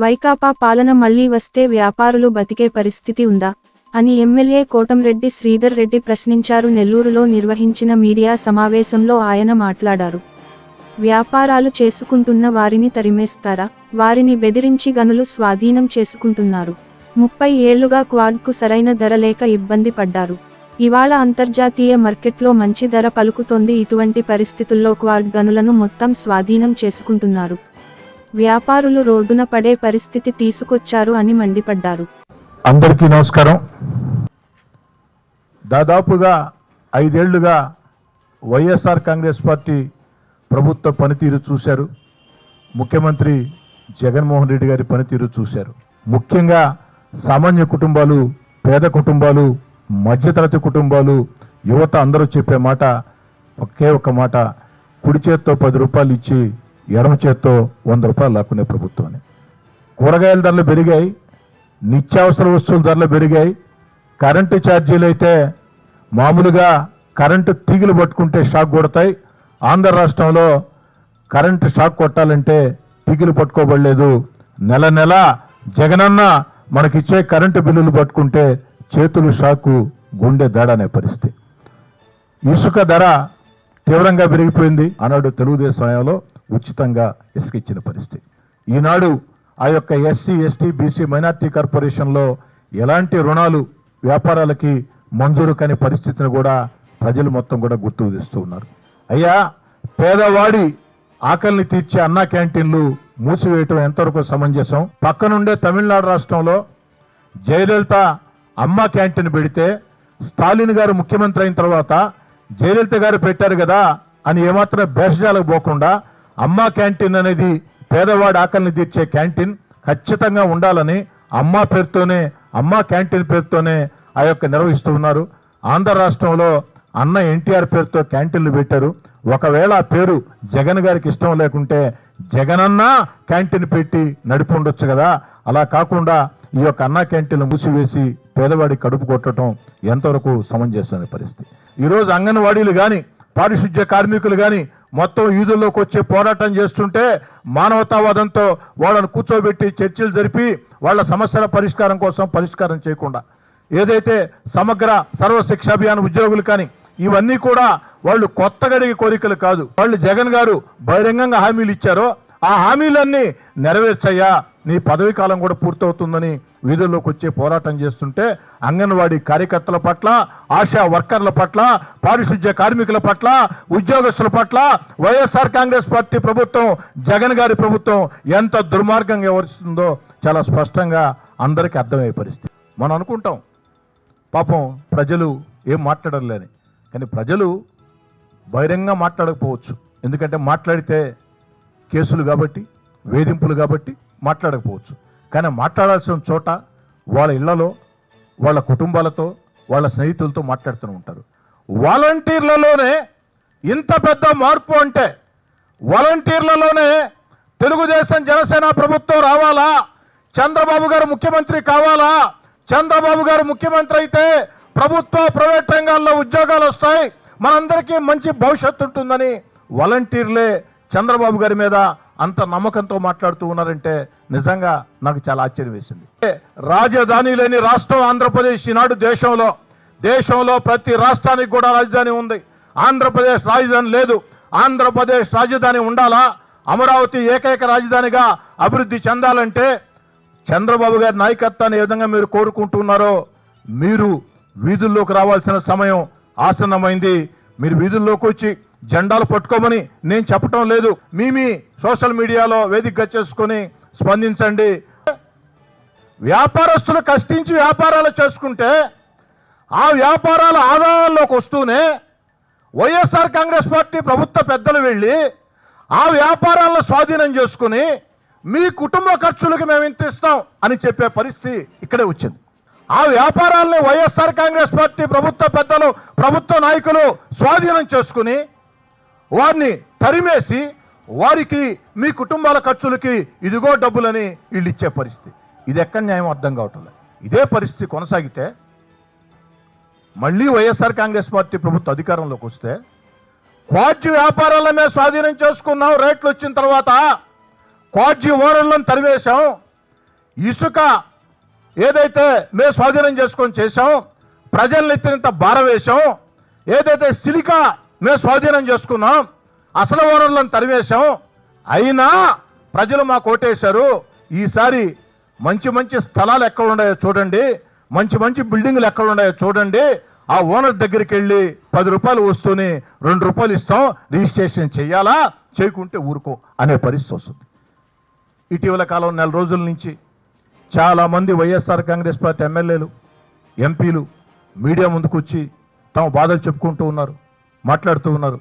వైకాపా పాలన మళ్ళీ వస్తే వ్యాపారులు బతికే పరిస్థితి ఉందా? అని ఎమ్మెల్యే కోటంరెడ్డి శ్రీధర్ రెడ్డి ప్రశ్నించారు. నెల్లూరులో నిర్వహించిన మీడియా సమావేశంలో ఆయన మాట్లాడారు. వ్యాపారాలు చేసుకుంటున్న వారిని తరిమేస్తారా? వారిని బెదిరించి గనులు స్వాధీనం చేసుకుంటున్నారు. ముప్పై ఏళ్ళుగా క్వాడ్కు సరైన ధర లేక ఇబ్బంది పడ్డారు. ఇవాళ అంతర్జాతీయ మార్కెట్లో మంచి ధర పలుకుతోంది. ఇటువంటి పరిస్థితుల్లో క్వాడ్ గనులను మొత్తం స్వాధీనం చేసుకుంటున్నారు. వ్యాపారులు రోడ్డున పడే పరిస్థితి తీసుకొచ్చారు అని మండిపడ్డారు. అందరికీ నమస్కారం. దాదాపుగా ఐదేళ్ళుగా వైఎస్ఆర్ కాంగ్రెస్ పార్టీ ప్రభుత్వ పనితీరు చూశారు. ముఖ్యమంత్రి జగన్మోహన్ రెడ్డి గారి పనితీరు చూశారు. ముఖ్యంగా సామాన్య కుటుంబాలు పేద కుటుంబాలు మధ్యతరగతి కుటుంబాలు యువత అందరూ చెప్పే మాట ఒకే ఒక మాట కుడి చేత్తో పది రూపాయలు ఇచ్చి ఎడమ చేత్తో వంద రూపాయలు లాక్కునే ప్రభుత్వం అని. కూరగాయల ధరలు పెరిగాయి నిత్యావసర వస్తువుల ధరలు పెరిగాయి కరెంటు ఛార్జీలు అయితే మామూలుగా కరెంటు తీగలు పట్టుకుంటే షాక్ కొడతాయి ఆంధ్ర రాష్ట్రంలో కరెంటు షాక్ కొట్టాలంటే తీగలు పట్టుకోబడలేదు. నెల నెల జగనన్న మనకిచ్చే కరెంటు బిల్లులు పట్టుకుంటే చేతులు షాకు గుండె దడ అనే పరిస్థితి. ఇసుక ధర తీవ్రంగా పెరిగిపోయింది. అన్నాడు తెలుగుదేశం హయాంలో ఉచితంగా ఇసుక ఇచ్చిన పరిస్థితి. ఈనాడు ఆ యొక్క ఎస్సీ ఎస్టీ బీసీ మైనార్టీ కార్పొరేషన్లో ఎలాంటి రుణాలు వ్యాపారాలకి మంజూరు కాని పరిస్థితిని కూడా ప్రజలు మొత్తం కూడా గుర్తుకు తెస్తూ ఉన్నారు. అయ్యా పేదవాడి ఆకలిని తీర్చే అన్నా క్యాంటీన్లు మూసివేయటం ఎంతవరకు సమంజసం? పక్కనుండే తమిళనాడు రాష్ట్రంలో జయలలిత అమ్మ క్యాంటీన్ పెడితే స్టాలిన్ గారు ముఖ్యమంత్రి అయిన తర్వాత జయలలిత గారు పెట్టారు కదా అని ఏమాత్రం భేషజాలకు పోకుండా అమ్మా క్యాంటీన్ అనేది పేదవాడి ఆకలిని తీర్చే క్యాంటీన్. ఖచ్చితంగా ఉండాలని అమ్మా పేరుతోనే అమ్మా క్యాంటీన్ పేరుతోనే ఆ యొక్క నిర్వహిస్తూ ఉన్నారు. ఆంధ్ర రాష్ట్రంలో అన్న ఎన్టీఆర్ పేరుతో క్యాంటీన్లు పెట్టారు. ఒకవేళ ఆ పేరు జగన్ గారికి ఇష్టం లేకుంటే జగనన్న క్యాంటీన్ పెట్టి నడిపి ఉండొచ్చు కదా. అలా కాకుండా ఈ యొక్క అన్న క్యాంటీన్లు మూసివేసి పేదవాడి కడుపు కొట్టడం ఎంతవరకు సమంజసమైన పరిస్థితి? ఈరోజు అంగన్వాడీలు కానీ పారిశుద్ధ్య కార్మికులు కానీ మొత్తం వీధుల్లోకి వచ్చి పోరాటం చేస్తుంటే మానవతావాదంతో వాళ్ళను కూర్చోబెట్టి చర్చలు జరిపి వాళ్ళ సమస్యల పరిష్కారం కోసం పరిష్కారం చేయకుండా ఏదైతే సమగ్ర సర్వశిక్ష అభియాన్ ఉద్యోగులు కానీ ఇవన్నీ కూడా వాళ్ళు కొత్తగడిగి కోరికలు కాదు. వాళ్ళు జగన్ గారు బహిరంగంగా హామీలు ఇచ్చారో ఆ హామీలన్నీ నెరవేర్చయ్యా నీ పదవి కాలం కూడా పూర్తవుతుందని వీధుల్లోకి వచ్చే పోరాటం చేస్తుంటే అంగన్వాడీ కార్యకర్తల పట్ల ఆశా వర్కర్ల పట్ల పారిశుద్ధ్య కార్మికుల పట్ల ఉద్యోగస్తుల పట్ల వైఎస్ఆర్ కాంగ్రెస్ పార్టీ ప్రభుత్వం జగన్ గారి ప్రభుత్వం ఎంత దుర్మార్గంగా వ్యవహరిస్తుందో చాలా స్పష్టంగా అందరికీ అర్థమయ్యే పరిస్థితి. మనం అనుకుంటాం పాపం ప్రజలు ఏం మాట్లాడలేని కానీ ప్రజలు బహిరంగ మాట్లాడకపోవచ్చు. ఎందుకంటే మాట్లాడితే కేసులు కాబట్టి వేధింపులు కాబట్టి మాట్లాడకపోవచ్చు. కానీ మాట్లాడాల్సిన చోట వాళ్ళ ఇళ్ళలో వాళ్ళ కుటుంబాలతో వాళ్ళ స్నేహితులతో మాట్లాడుతూ ఉంటారు. వాలంటీర్లలోనే ఇంత పెద్ద మార్పు అంటే వాలంటీర్లలోనే తెలుగుదేశం జనసేన ప్రభుత్వం రావాలా? చంద్రబాబు గారు ముఖ్యమంత్రి కావాలా? చంద్రబాబు గారు ముఖ్యమంత్రి అయితే ప్రభుత్వ ప్రైవేట్ రంగాల్లో ఉద్యోగాలు వస్తాయి. మనందరికీ మంచి భవిష్యత్తు ఉంటుందని వాలంటీర్లే చంద్రబాబు గారి మీద అంత నమ్మకంతో మాట్లాడుతూ ఉన్నారంటే నిజంగా నాకు చాలా ఆశ్చర్యం వేసింది. రాజధాని లేని రాష్ట్రం ఆంధ్రప్రదేశ్ ఈనాడు దేశంలో దేశంలో ప్రతి రాష్ట్రానికి కూడా రాజధాని ఉంది. ఆంధ్రప్రదేశ్ రాజధాని లేదు. ఆంధ్రప్రదేశ్ రాజధాని ఉండాలా? అమరావతి ఏకైక రాజధానిగా అభివృద్ధి చెందాలంటే చంద్రబాబు గారి నాయకత్వాన్ని ఏ విధంగా మీరు కోరుకుంటున్నారో మీరు వీధుల్లోకి రావాల్సిన సమయం ఆసన్నమైంది. మీరు వీధుల్లోకి వచ్చి జెండాలు పట్టుకోమని నేను చెప్పటం లేదు. మీ మీ సోషల్ మీడియాలో వేదికగా చేసుకొని స్పందించండి. వ్యాపారస్తులు కష్టించి వ్యాపారాలు చేసుకుంటే ఆ వ్యాపారాల ఆదాయాల్లోకి వస్తూనే వైఎస్ఆర్ కాంగ్రెస్ పార్టీ ప్రభుత్వ పెద్దలు వెళ్ళి ఆ వ్యాపారాలను స్వాధీనం చేసుకుని మీ కుటుంబ ఖర్చులకు మేము ఇంత ఇస్తాం అని చెప్పే పరిస్థితి ఇక్కడే వచ్చింది. ఆ వ్యాపారాలను వైఎస్ఆర్ కాంగ్రెస్ పార్టీ ప్రభుత్వ పెద్దలు ప్రభుత్వ నాయకులు స్వాధీనం చేసుకుని వారిని తరిమేసి వారికి మీ కుటుంబాల ఖర్చులకి ఇదిగో డబ్బులని వీళ్ళు ఇచ్చే పరిస్థితి. ఇది ఎక్కడ న్యాయం అర్థం కావట్లేదు ఇదే పరిస్థితి కొనసాగితే మళ్ళీ వైఎస్ఆర్ కాంగ్రెస్ పార్టీ ప్రభుత్వ అధికారంలోకి వస్తే క్వాడ్జి వ్యాపారాల మీద స్వాధీనం చేసుకున్నాం రేట్లు వచ్చిన తర్వాత క్వాడ్జి ఓనర్లను తరివేశాం ఇసుక ఏదైతే మేము స్వాధీనం చేసుకొని చేశాం ప్రజల్ని ఎత్తినంత భారం ఏదైతే సిలికా మేము స్వాధీనం చేసుకున్నాం. అసలు వనరులను తరివేశాం అయినా ప్రజలు మాకు ఓటేశారు. ఈసారి మంచి మంచి స్థలాలు ఎక్కడ ఉన్నాయో చూడండి. మంచి మంచి బిల్డింగ్లు ఎక్కడ ఉన్నాయో చూడండి. ఆ ఓనర్ దగ్గరికి వెళ్ళి పది రూపాయలు వస్తూనే రెండు రూపాయలు ఇస్తాం. రిజిస్ట్రేషన్ చేయాలా? చేయకుంటే ఊరుకో అనే పరిస్థితి వస్తుంది. ఇటీవల కాలం నెల రోజుల నుంచి చాలామంది వైఎస్ఆర్ కాంగ్రెస్ పార్టీ ఎమ్మెల్యేలు ఎంపీలు మీడియా ముందుకు వచ్చి తమ బాధలు చెప్పుకుంటూ ఉన్నారు. మాట్లాడుతూ ఉన్నారు.